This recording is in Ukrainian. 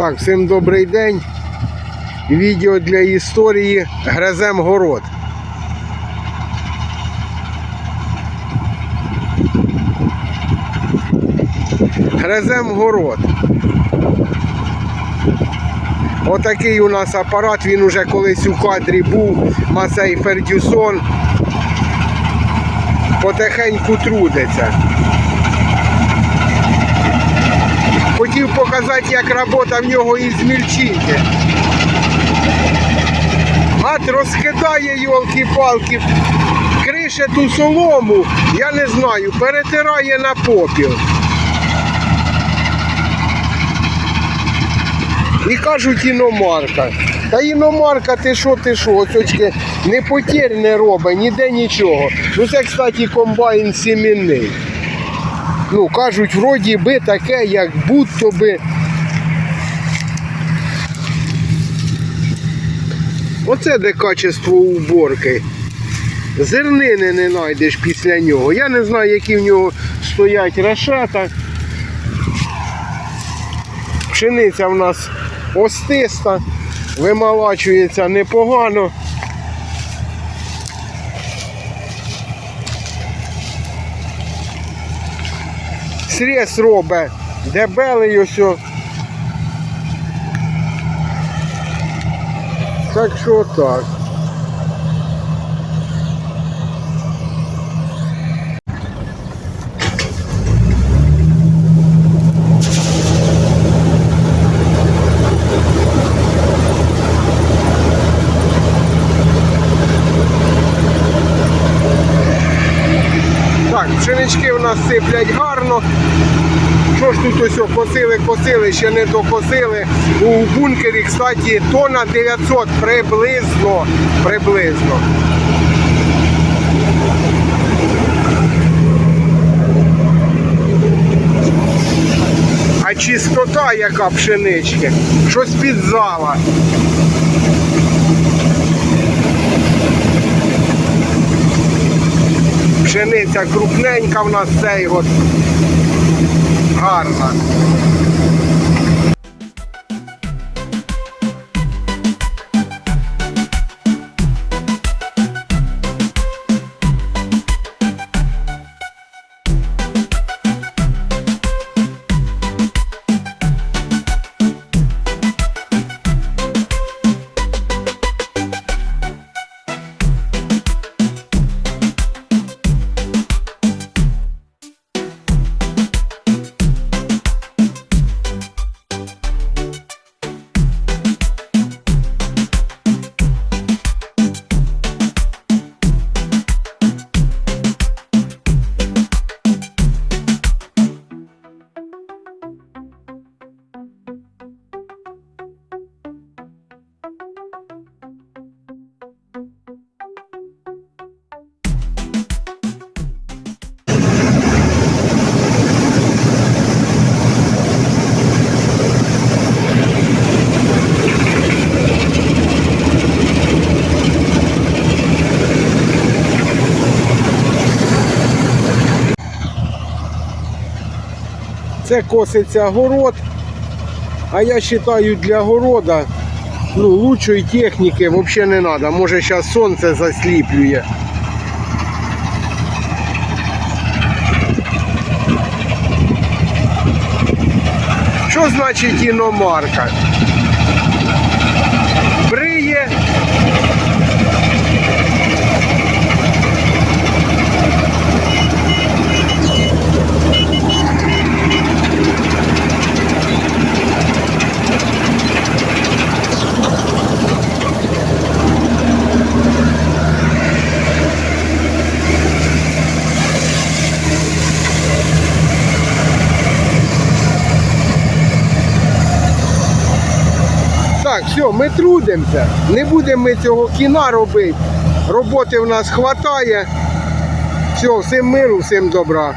Так, всім добрий день. Відео для історії Гризем город. Гризем город. Отакий у нас апарат, він уже колись у кадрі був, Масей Фердюсон. Потихеньку трудиться. Хотів показати, як робота в нього із мільчинки. Гад розкидає йолки-палки, крише ту солому, я не знаю, перетирає на попіл. І кажуть іномарка. Та іномарка, ти що, ти що, оцочки не потір не робить, ніде нічого. Ну це, кстати, комбайн сімінний. Ну, кажуть, вроді би таке, як будто би. Оце де качество уборки. Зернини не знайдеш після нього. Я не знаю, які в нього стоять решета. Пшениця в нас остиста, вималачується непогано. Срез робить дебелий ось. Так що так. Так, пшенички у нас сиплять гарно. Що ж тут ось косили, косили, ще не докосили. У бункері, кстати, тонна 900 приблизно. Приблизно. А чистота яка пшенички. Щось під Пшениця крупненька в нас цей от гарна. Це коситься город. А я вважаю, для города ну, лучшої техніки взагалі не треба. Може зараз сонце засліплює. Що значить іномарка? Так, все, ми трудимося. Не будемо ми цього кіна робити. Роботи в нас вистачає. Все, всім миру, всім добра.